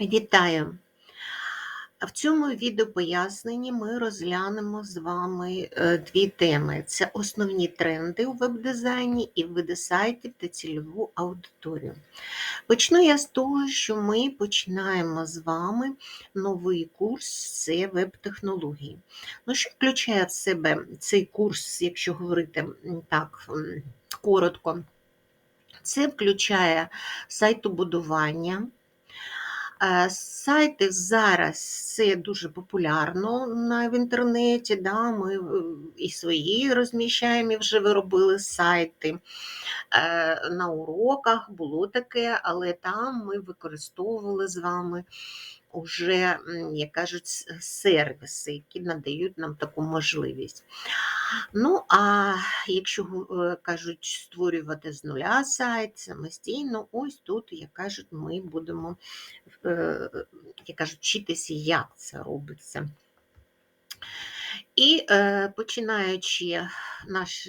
Вітаю! В цьому відеопоясненні ми розглянемо з вами е, дві теми: це основні тренди у веб-дизайні і види сайтів та цільову аудиторію. Почну я з того, що ми починаємо з вами новий курс це веб-технології. Ну, Що включає в себе цей курс, якщо говорити так коротко? Це включає сайтобудування. Е, сайти зараз це дуже популярно в інтернеті. Да? Ми і свої розміщаємо, і вже виробили сайти. Е, на уроках було таке, але там ми використовували з вами уже, як кажуть, сервіси, які надають нам таку можливість. Ну, а якщо е, кажуть, створювати з нуля сайт самостійно, ось тут, як кажуть, ми будемо е, як кажуть, вчитися, як це робиться. І е, починаючи наш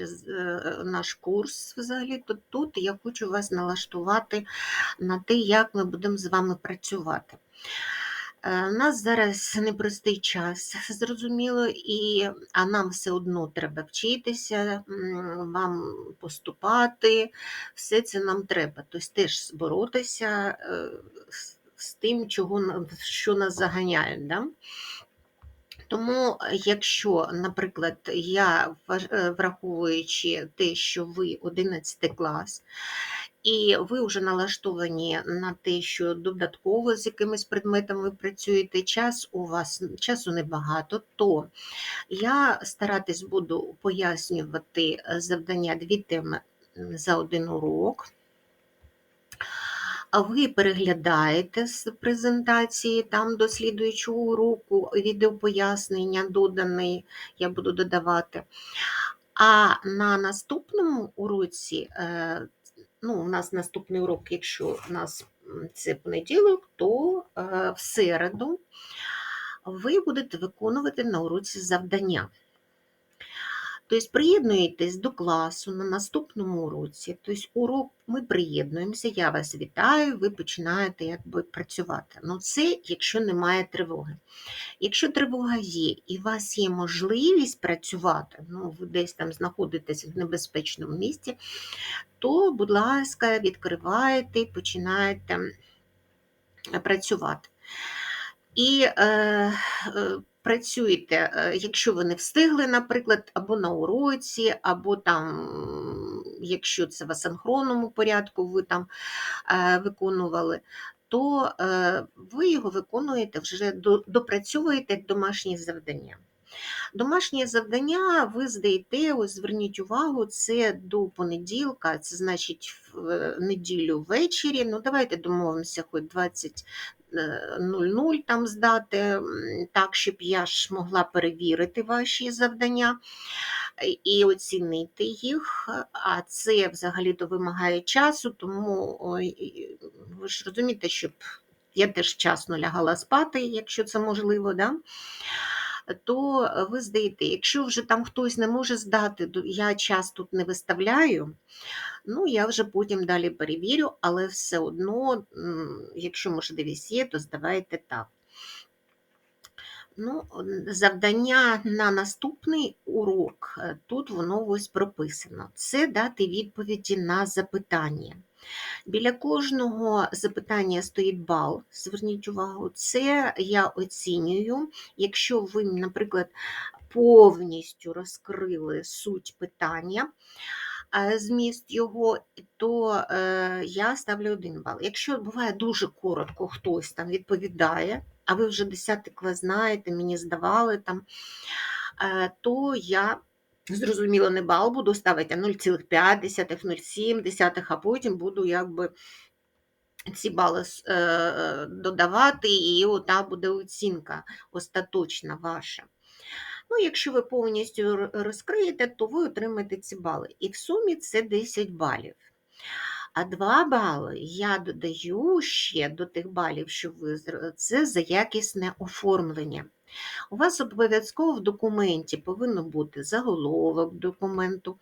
наш курс, взагалі, то тут я хочу вас налаштувати на те, як ми будемо з вами працювати. У е, нас зараз непростий час, зрозуміло, і, а нам все одно треба вчитися, вам поступати, все це нам треба. Тобто теж боротися е, з тим, чого, що нас заганяють. Да? Тому, якщо, наприклад, я враховуючи те, що ви 11 клас, і ви вже налаштовані на те, що додатково з якимись предметами ви працюєте, час у вас часу небагато, то я старатись буду пояснювати завдання дві теми за один урок. А ви переглядаєте з презентації там до слідуючого уроку відеопояснення доданий, я буду додавати. А на наступному уроці е, ну, у нас наступний урок, якщо у нас це понеділок, то е, в середу ви будете виконувати на уроці завдання. Тобто приєднуєтесь до класу на наступному уроці. Тобто урок ми приєднуємося, я вас вітаю, ви починаєте якби працювати. Ну це якщо немає тривоги. Якщо тривога є і у вас є можливість працювати, ну ви десь там знаходитесь в небезпечному місці, то, будь ласка, відкриваєте і починаєте працювати. І е, е, працюєте, е, якщо ви не встигли, наприклад, або на уроці, або там, якщо це в асинхронному порядку ви там е, виконували, то е, ви його виконуєте вже допрацьовуєте домашні завдання. Домашнє завдання ви здаєте, ось зверніть увагу, це до понеділка, це значить в неділю ввечері. Ну, давайте домовимося, хоч 20 00 там здати, так, щоб я ж могла перевірити ваші завдання і оцінити їх. А це взагалі-то вимагає часу, тому ви ж розумієте, щоб я теж вчасно лягала спати, якщо це можливо. Да? То ви здаєте, якщо вже там хтось не може здати, я час тут не виставляю, Ну, я вже потім далі перевірю, але все одно, якщо можливість є, то здавайте так. Ну, Завдання на наступний урок, е, тут воно ось прописано. Це дати відповіді на запитання. Біля кожного запитання стоїть бал, зверніть увагу, це я оцінюю. Якщо ви, наприклад, повністю розкрили суть питання, зміст його, то е, я ставлю один бал. Якщо буває дуже коротко, хтось там відповідає, а ви вже 10 клас знаєте, мені здавали там, е, то я. Зрозуміло, не бал буду ставити 0,5, 0,7, а потім буду якби ці бали е, додавати, і ота буде оцінка остаточна ваша. Ну, Якщо ви повністю розкриєте, то ви отримаєте ці бали. І в сумі це 10 балів. А 2 бали я додаю ще до тих балів, що ви це за якісне оформлення. У вас обов'язково в документі повинно бути заголовок документу.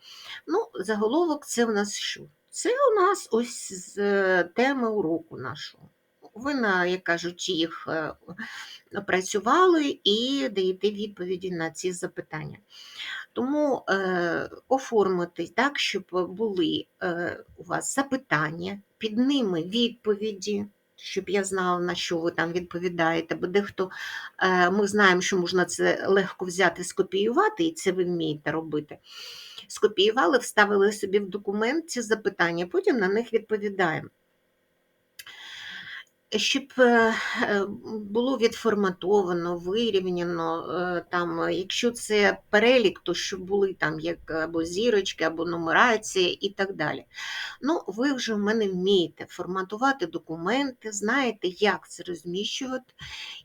Ну, Заголовок це у нас що? Це у нас ось з е, теми уроку нашого. ви, на, як кажуть, їх е, опрацювали і даєте відповіді на ці запитання. Тому е, оформити так, щоб були е, у вас запитання, під ними відповіді, щоб я знала, на що ви там відповідаєте, бо дехто е, ми знаємо, що можна це легко взяти, скопіювати, і це ви вмієте робити. Скопіювали, вставили собі в документ ці запитання, потім на них відповідаємо. Щоб е, е, було відформатовано, вирівняно, е, там, якщо це перелік, то щоб були там як або зірочки, або нумерація і так далі. Ну, ви вже в мене вмієте форматувати документи, знаєте, як це розміщувати,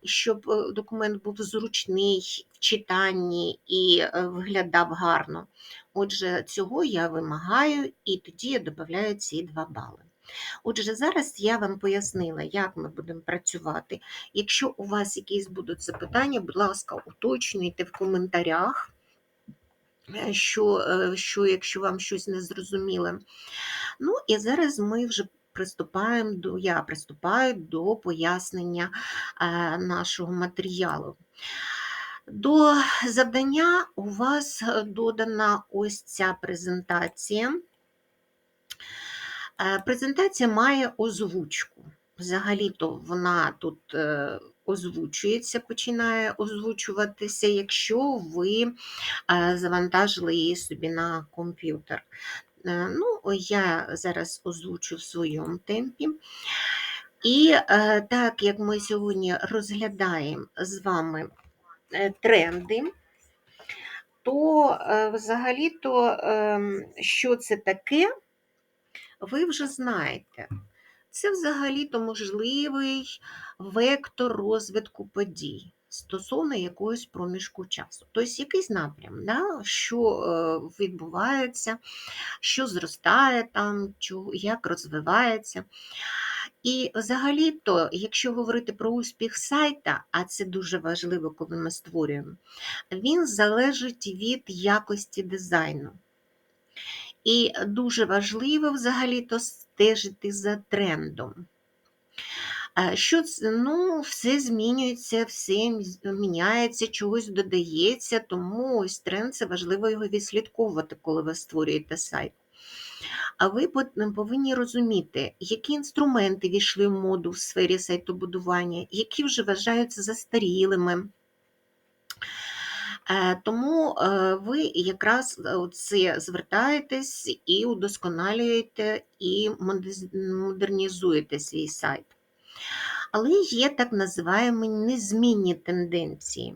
щоб документ був зручний в читанні і виглядав гарно. Отже, цього я вимагаю, і тоді я додаю ці два бали. Отже, зараз я вам пояснила, як ми будемо працювати. Якщо у вас якісь будуть запитання, будь ласка, уточнюйте в коментарях, е, що, е, що якщо вам щось не зрозуміле. Ну і зараз ми вже приступаємо до, я приступаю до пояснення е, нашого матеріалу. До завдання у вас додана ось ця презентація. Е, презентація має озвучку. Взагалі-то вона тут е, озвучується, починає озвучуватися, якщо ви е, завантажили її собі на комп'ютер. Ну, Я зараз озвучу в своєму темпі. І так як ми сьогодні розглядаємо з вами тренди, то взагалі-то ем, що це таке? Ви вже знаєте. Це взагалі-то можливий вектор розвитку подій стосовно якогось проміжку часу. Тобто якийсь напрям, да, що е, відбувається, що зростає там, як розвивається. І взагалі-то, якщо говорити про успіх сайта, а це дуже важливо, коли ми створюємо, він залежить від якості дизайну. І дуже важливо взагалі-то стежити за трендом. Що ну, все змінюється, все міняється, чогось додається, тому ось тренд це важливо його відслідковувати, коли ви створюєте сайт. А ви повинні розуміти, які інструменти війшли в моду в сфері сайтобудування, які вже вважаються застарілими. Е, тому е, ви якраз е, це звертаєтесь і удосконалюєте і модернізуєте свій сайт. Але є так називаємо незмінні тенденції,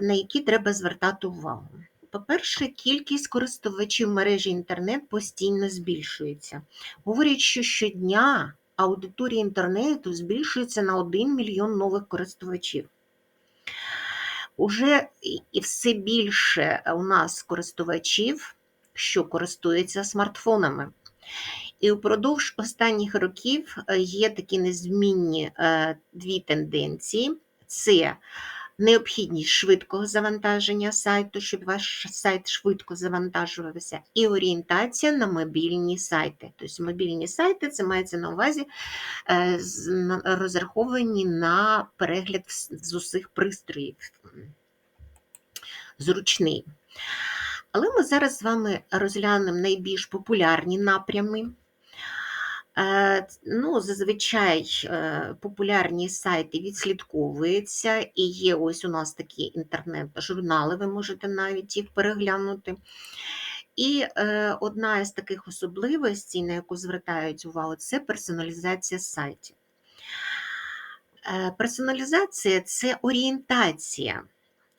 на які треба звертати увагу. По-перше, кількість користувачів мережі інтернет постійно збільшується. Говорять, що щодня аудиторія інтернету збільшується на 1 мільйон нових користувачів. Уже і все більше у нас користувачів, що користуються смартфонами. І впродовж останніх років е, є такі незмінні е, дві тенденції: це необхідність швидкого завантаження сайту, щоб ваш сайт швидко завантажувався, і орієнтація на мобільні сайти. Тобто мобільні сайти це мається на увазі е, розраховані на перегляд з усіх пристроїв. Зручний. Але ми зараз з вами розглянемо найбільш популярні напрями. Е, ну, Зазвичай е, популярні сайти відслідковуються, і є ось у нас такі інтернет-журнали, ви можете навіть їх переглянути. І е, одна із таких особливостей, на яку звертають увагу, це персоналізація сайтів. Персоналізація це орієнтація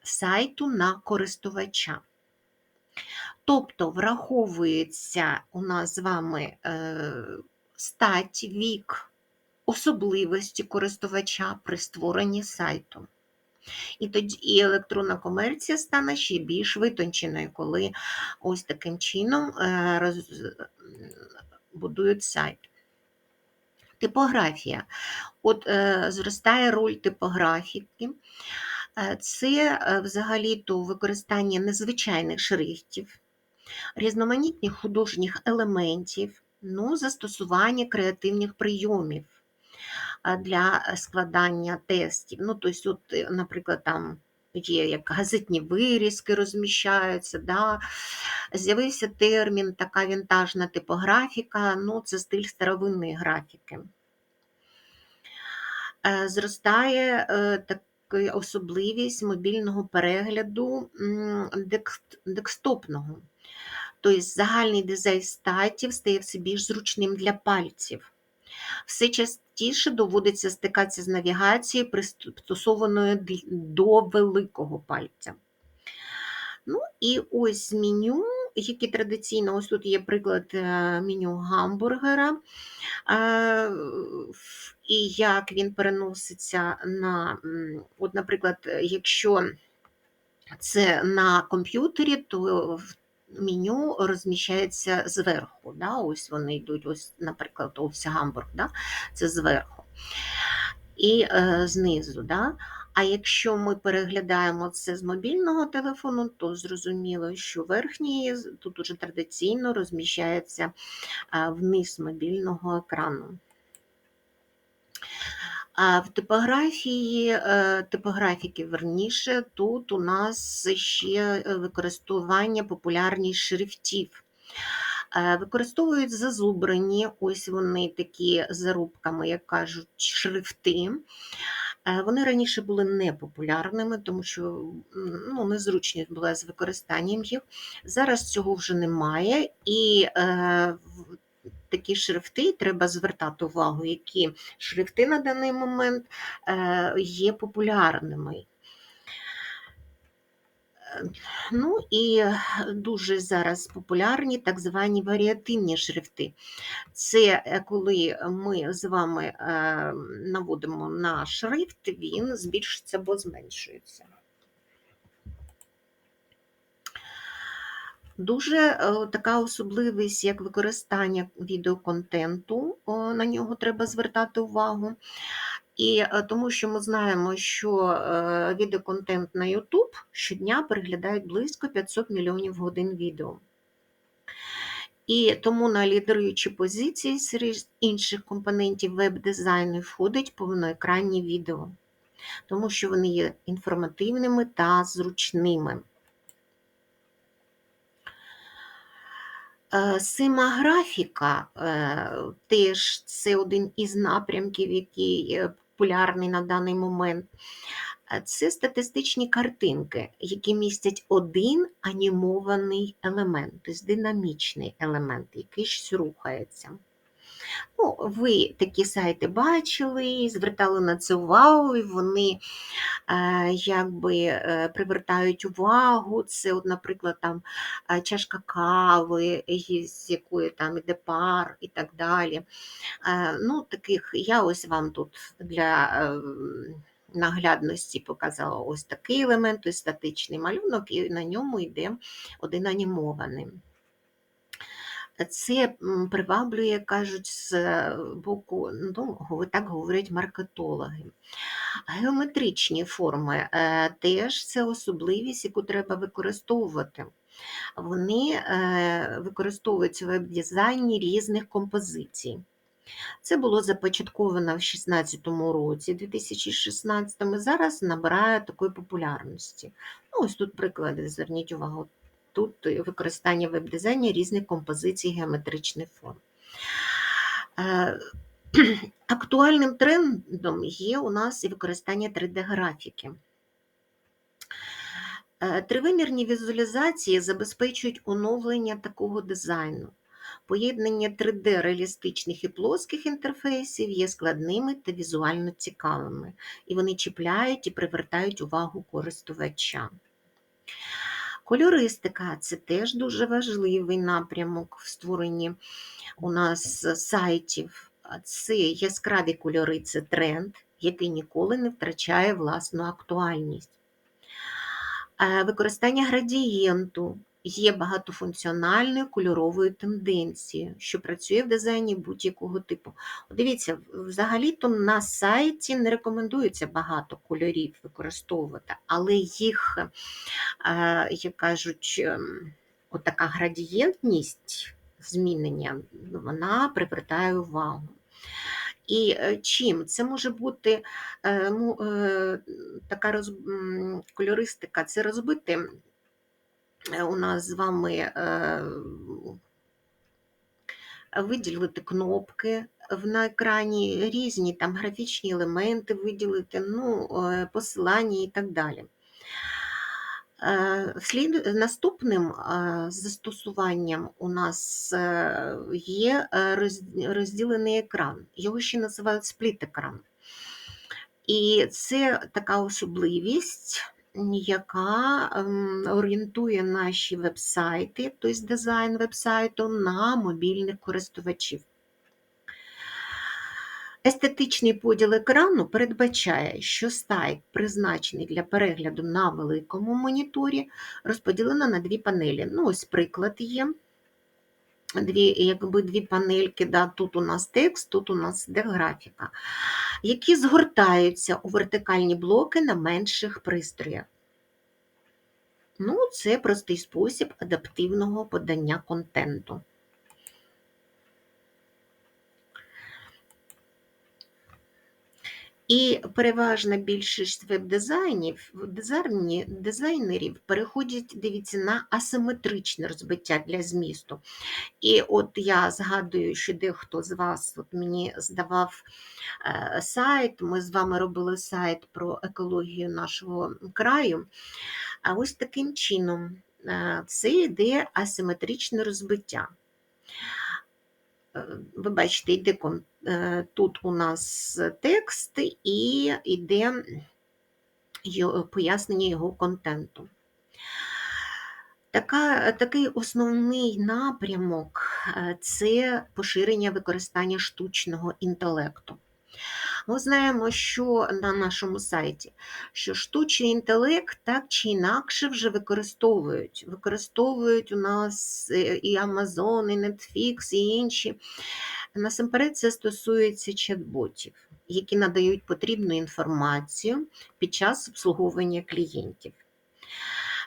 сайту на користувача. Тобто враховується у нас з вами стать, вік, особливості користувача при створенні сайту. І тоді і електронна комерція стане ще більш витонченою, коли ось таким чином е, роз... будують сайт. Типографія. От е, зростає роль типографіки. Е, це взагалі-то використання незвичайних шрифтів, різноманітних художніх елементів, ну, застосування креативних прийомів. для складання тестів. Ну, тобто, от, е, наприклад, там є як газетні вирізки розміщаються. Да? З'явився термін, така вінтажна типографіка, ну, це стиль старовинної графіки. Е, Зростає е, така особливість мобільного перегляду декстопного. Тобто загальний дизайн статів стає все більш зручним для пальців. Все частіше доводиться стикатися з навігацією, пристосованою до великого пальця. Ну і ось меню, які традиційно, ось тут є приклад е, меню гамбургера, е, і як він переноситься на, от, наприклад, якщо це на комп'ютері, то в меню розміщається зверху. Да? Ось вони йдуть, ось, наприклад, ось гамбург, да? це зверху. І е, знизу. Да? А якщо ми переглядаємо це з мобільного телефону, то зрозуміло, що верхній тут уже традиційно розміщається е, вниз мобільного екрану. А в типографії, е, типографіки верніше, тут у нас ще е, використання популярні шрифтів. Е, Використовують зазубрені, ось вони такі зарубками, як кажуть, шрифти. Вони раніше були непопулярними, тому що ну, незручність була з використанням їх. Зараз цього вже немає, і е, такі шрифти і треба звертати увагу, які шрифти на даний момент е, є популярними. Ну і дуже зараз популярні так звані варіативні шрифти. Це е, коли ми з вами е, наводимо на шрифт, він збільшується або зменшується. Дуже е, така особливість, як використання відеоконтенту, на нього треба звертати увагу. І е, тому що ми знаємо, що е, відеоконтент на YouTube щодня переглядають близько 500 мільйонів годин відео. І тому на лідеруючі позиції серед інших компонентів веб-дизайну входить повноекранні відео, тому що вони є інформативними та зручними. Е, Симаграфіка е, теж це один із напрямків, який популярний на даний момент. Е, Це статистичні картинки, які містять один анімований елемент, тобто динамічний елемент, який щось рухається. Ну, ви такі сайти бачили, звертали на це увагу, і вони е, якби е, привертають увагу. Це, от, наприклад, там е, чашка кави, з якої там іде пар і так далі. Ну, таких я ось вам тут для наглядності показала ось такий елемент, ось статичний малюнок, і на ньому йде один анімований. Це приваблює, кажуть, з е, боку, ну, так говорять маркетологи. Геометричні форми е, теж це особливість, яку треба використовувати. Вони е, використовуються в веб-дизайні різних композицій. Це було започатковано в 2016 році, 2016 і зараз набирає такої популярності. Ну, ось тут приклади, зверніть увагу. Тут використання веб-дизайні різних композицій геометричних форм. Е, Актуальним трендом є у нас і використання 3D-графіки. Е, Тривимірні візуалізації забезпечують оновлення такого дизайну. Поєднання 3D реалістичних і плоских інтерфейсів є складними та візуально цікавими, і вони чіпляють і привертають увагу користувача. Кольористика це теж дуже важливий напрямок в створенні у нас сайтів. Це яскраві кольори, це тренд, який ніколи не втрачає власну актуальність. Е, Використання градієнту є багатофункціональною кольоровою тенденцією, що працює в дизайні будь-якого типу. Дивіться, взагалі-то на сайті не рекомендується багато кольорів використовувати, але їх, е, як кажуть, ем, отака градієнтність змінення, вона привертає увагу. І е, чим? Це може бути е, е, така роз... кольористика, це розбити у нас з вами е, виділити кнопки на екрані, різні там графічні елементи виділити, ну, е, посилання і так далі. Е, наступним е, застосуванням у нас е, є е, розділений екран. Його ще називають спліт-екран. І це така особливість, яка ем, орієнтує наші веб-сайти, тобто дизайн веб-сайту на мобільних користувачів. Естетичний поділ екрану передбачає, що сайт, призначений для перегляду на великому моніторі, розподілено на дві панелі. Ну, ось приклад є. Дві, якби дві панельки, да, тут у нас текст, тут у нас де графіка, які згортаються у вертикальні блоки на менших пристроях. Ну, це простий спосіб адаптивного подання контенту. І переважна більшість веб-дизайнів, дизайні- дизайнерів переходять, дивіться, на асиметричне розбиття для змісту. І от я згадую, що дехто з вас от мені здавав е, сайт, ми з вами робили сайт про екологію нашого краю. А ось таким чином е, це йде асиметричне розбиття. Е, Ви бачите, йде е, тут у нас текст і йде пояснення його контенту. Така, такий основний напрямок е, це поширення використання штучного інтелекту. Ми знаємо, що на нашому сайті, що штучний інтелект так чи інакше вже використовують. Використовують у нас і Amazon, і Netflix, і інші. Насамперед, це стосується чат-ботів, які надають потрібну інформацію під час обслуговування клієнтів.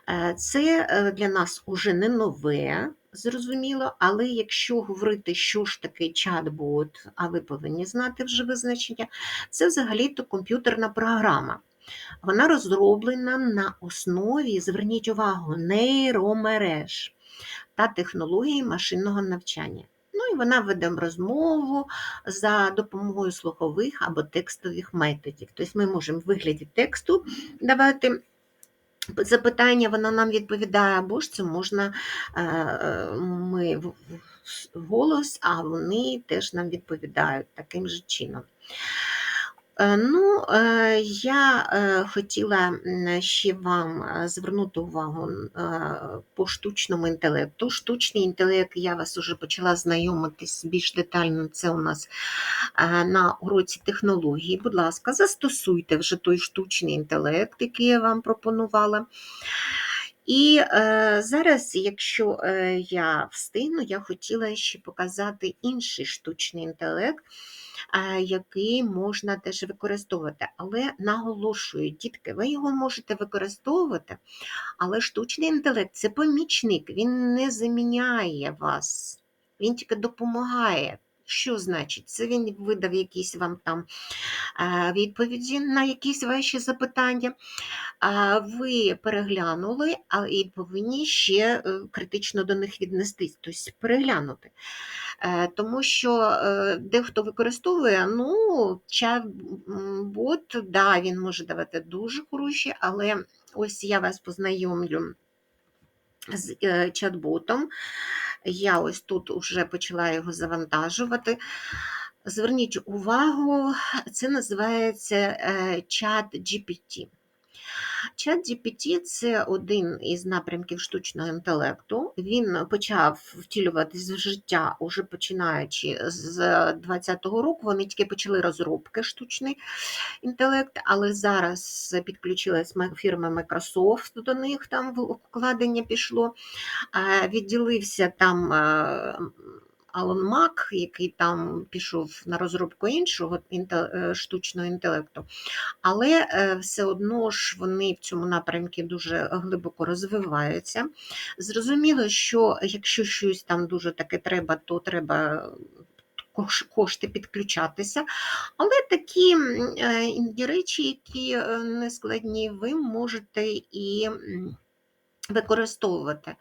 Е, Це е, для нас уже не нове, зрозуміло, але якщо говорити, що ж таке чат-бот, а ви повинні знати вже визначення, це взагалі-то комп'ютерна програма. Вона розроблена на основі, зверніть увагу, нейромереж та технології машинного навчання. Ну і вона веде розмову за допомогою слухових або текстових методів. Тобто ми можемо в вигляді тексту давати запитання, вона нам відповідає, або ж це можна е, ми голос, а вони теж нам відповідають таким же чином. Е, Ну, е, я е, хотіла ще вам звернути увагу по штучному інтелекту. Штучний інтелект, я вас уже почала знайомитись більш детально. Це у нас на уроці технології. Будь ласка, застосуйте вже той штучний інтелект, який я вам пропонувала. І е, зараз, якщо е, я встигну, я хотіла ще показати інший штучний інтелект, який можна теж використовувати. Але наголошую, дітки, ви його можете використовувати, але штучний інтелект це помічник, він не заміняє вас, він тільки допомагає. Що значить? Це він видав якісь вам там е, відповіді на якісь ваші запитання. Ви переглянули, і повинні ще е, критично до них віднестись, тобто переглянути. Е, Тому що е, дехто використовує, ну, чат-бот, да, він може давати дуже хороші, але ось я вас познайомлю з е, чат-ботом. Я ось тут вже почала його завантажувати. Зверніть увагу, це називається чат GPT. Чат GPT – це один із напрямків штучного інтелекту. Він почав втілюватись в життя уже починаючи з 2020 року. Вони тільки почали розробки штучний інтелект, але зараз підключилась фірма Microsoft до них, там вкладення пішло. Відділився там Алон Мак, який там пішов на розробку іншого е, штучного інтелекту. Але е, все одно ж вони в цьому напрямку дуже глибоко розвиваються. Зрозуміло, що якщо щось там дуже таке треба, то треба кошти підключатися. Але такі е, інді речі, які не складні, ви можете і використовувати.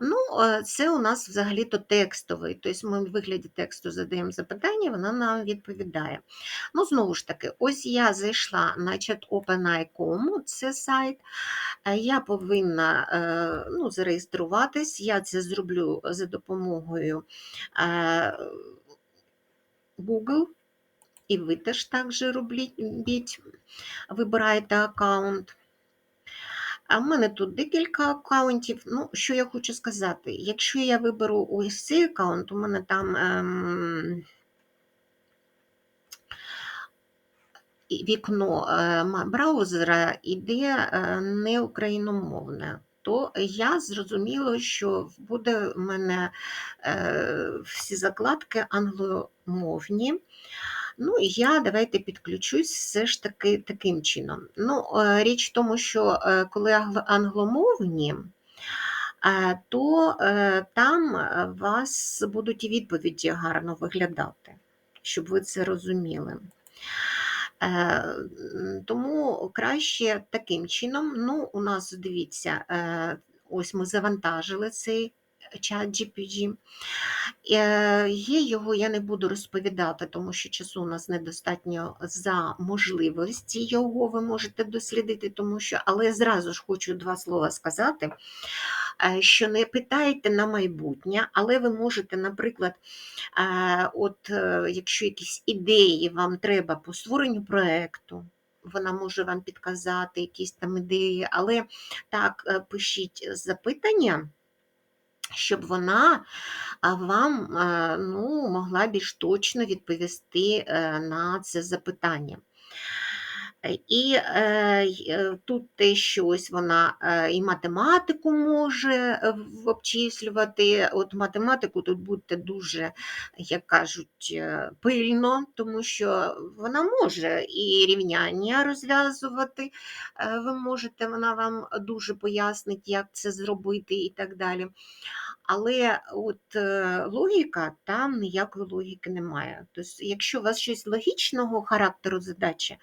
Ну, е, це у нас взагалі-то текстовий. Тобто ми в вигляді тексту задаємо запитання, вона нам відповідає. Ну, знову ж таки, ось я зайшла на chat.openai.com, це сайт. Е, Я повинна е, ну, зареєструватись. Я це зроблю за допомогою Google. І ви теж так же робіть, вибираєте аккаунт. А в мене тут декілька аккаунтів. Ну, що я хочу сказати, якщо я виберу ось цей аккаунт, у мене там ем, вікно е, браузера іде е, не україномовне, то я зрозуміла, що буде в мене е, всі закладки англомовні. Ну, я давайте підключусь все ж таки таким чином. Ну, е, річ в тому, що е, коли англомовні, е, то там вас будуть і відповіді гарно виглядати, щоб ви це розуміли. Тому краще таким чином. Ну, у нас дивіться, ось ми завантажили цей чат GPT. Е, Є його, я не буду розповідати, тому що часу у нас недостатньо за можливості його ви можете дослідити, тому що, але зразу ж хочу два слова сказати, е, що не питайте на майбутнє, але ви можете, наприклад, е, от якщо якісь ідеї вам треба по створенню проєкту, вона може вам підказати якісь там ідеї, але так, пишіть запитання, щоб вона вам е, ну, могла більш точно відповісти е, на це запитання. І е, е, тут те, що ось вона е, і математику може обчислювати. От математику тут будьте дуже, як кажуть, пильно, тому що вона може і рівняння розв'язувати. Ви можете, вона вам дуже пояснить, як це зробити і так далі. Але от логіка, там ніякої логіки немає. Тобто, якщо у вас щось логічного характеру задача,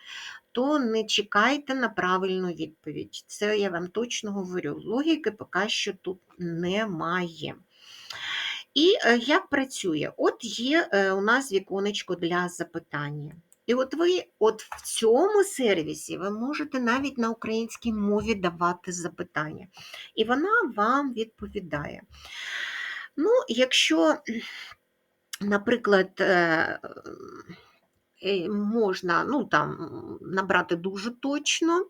то не чекайте на правильну відповідь. Це я вам точно говорю. Логіки поки що тут немає. І е, як працює? От є е, у нас віконечко для запитання. І от ви от в цьому сервісі ви можете навіть на українській мові давати запитання. І вона вам відповідає. Ну, якщо, наприклад, е, можна ну, там, набрати дуже точно.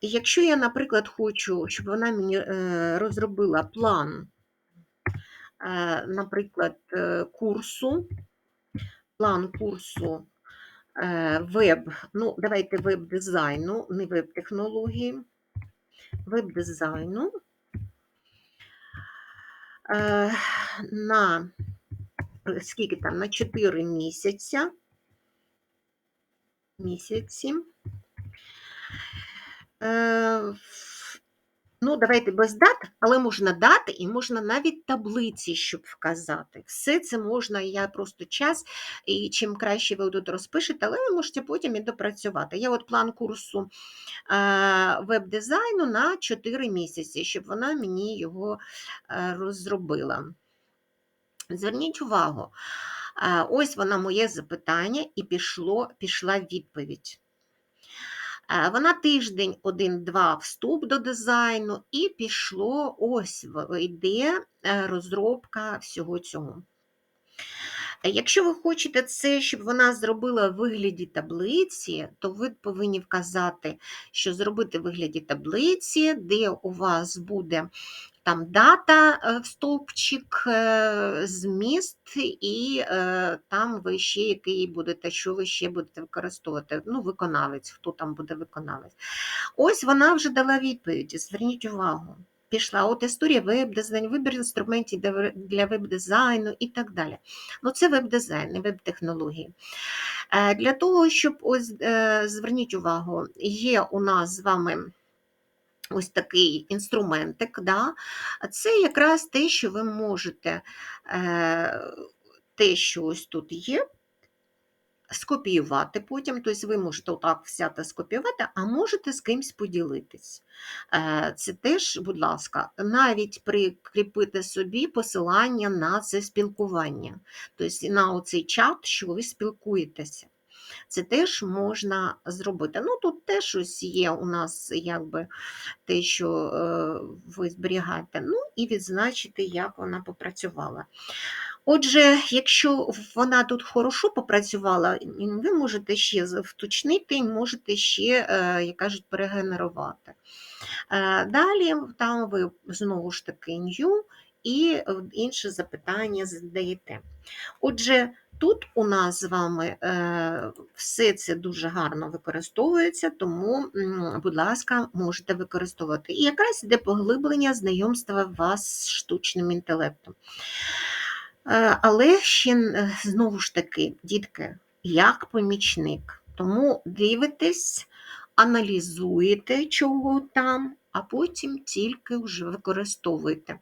Якщо я, наприклад, хочу, щоб вона мені е, розробила план, е, наприклад, е, курсу, план курсу е, веб, ну, давайте веб-дизайну, не веб-технології, веб-дизайну е, на скільки там, на 4 місяця, місяці. Е, Ну, давайте без дат, але можна дати і можна навіть таблиці, щоб вказати. Все це можна, я просто час, і чим краще ви тут розпишете, але ви можете потім і допрацювати. Я от план курсу е, веб-дизайну на 4 місяці, щоб вона мені його е, розробила. Зверніть увагу, ось вона моє запитання, і пішло, пішла відповідь. Вона тиждень, один-два вступ до дизайну, і пішло ось йде е, розробка всього цього. Якщо ви хочете це, щоб вона зробила в вигляді таблиці, то ви повинні вказати, що зробити в вигляді таблиці, де у вас буде там дата, е, стовпчик, е, зміст, і е, там ви ще який будете, що ви ще будете використовувати. Ну, виконавець, хто там буде виконавець. Ось вона вже дала відповіді. Зверніть увагу. Пішла от історія веб-дизайн, вибір інструментів для- для веб-дизайну і так далі. Ну, це веб-дизайн, не веб-технології. Е, Для того, щоб ось е, зверніть увагу, є у нас з вами ось такий інструментик. Да? Це якраз те, що ви можете е, те, що ось тут є, скопіювати потім, тобто ви можете отак взяти скопіювати, а можете з кимось поділитись. Е, Це теж, будь ласка, навіть прикріпити собі посилання на це спілкування, тобто на оцей чат, що ви спілкуєтеся. Це теж можна зробити. Ну, тут теж ось є у нас якби те, що е, ви зберігаєте, ну і відзначити, як вона попрацювала. Отже, якщо вона тут хорошо попрацювала, ви можете ще вточнити, і можете ще, е, як кажуть, перегенерувати. Е, Далі там ви знову ж таки new і інше запитання задаєте. Отже, тут у нас з вами е, все це дуже гарно використовується, тому, будь ласка, можете використовувати. І якраз йде поглиблення знайомства вас з штучним інтелектом. Е, Але ще знову ж таки, дітки, як помічник. Тому дивитесь, аналізуєте, чого там, а потім тільки вже використовуєте.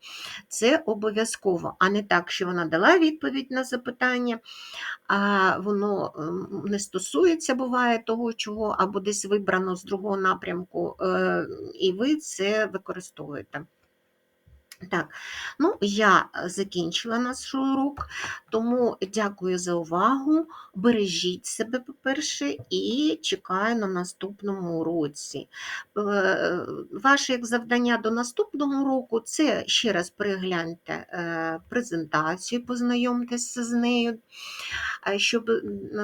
Це обов'язково, а не так, що вона дала відповідь на запитання, а воно ем, не стосується, буває того, чого, або десь вибрано з другого напрямку, е, і ви це використовуєте. Так, ну я закінчила наш урок, тому дякую за увагу. Бережіть себе, по-перше, і чекаю на наступному уроці. Е, Ваше як завдання до наступного року це ще раз перегляньте е, презентацію, познайомтеся з нею, е, щоб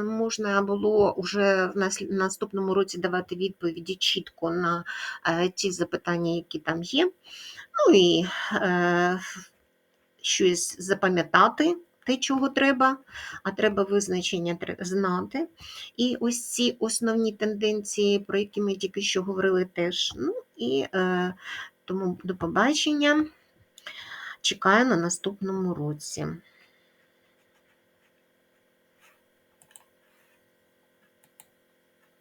можна було вже в наступному році давати відповіді чітко на ті запитання, які там є. Ну і е, щось запам'ятати те, чого треба, а треба визначення знати. І ось ці основні тенденції, про які ми тільки що говорили, теж. Ну і е, тому до побачення. Чекаю на наступному році.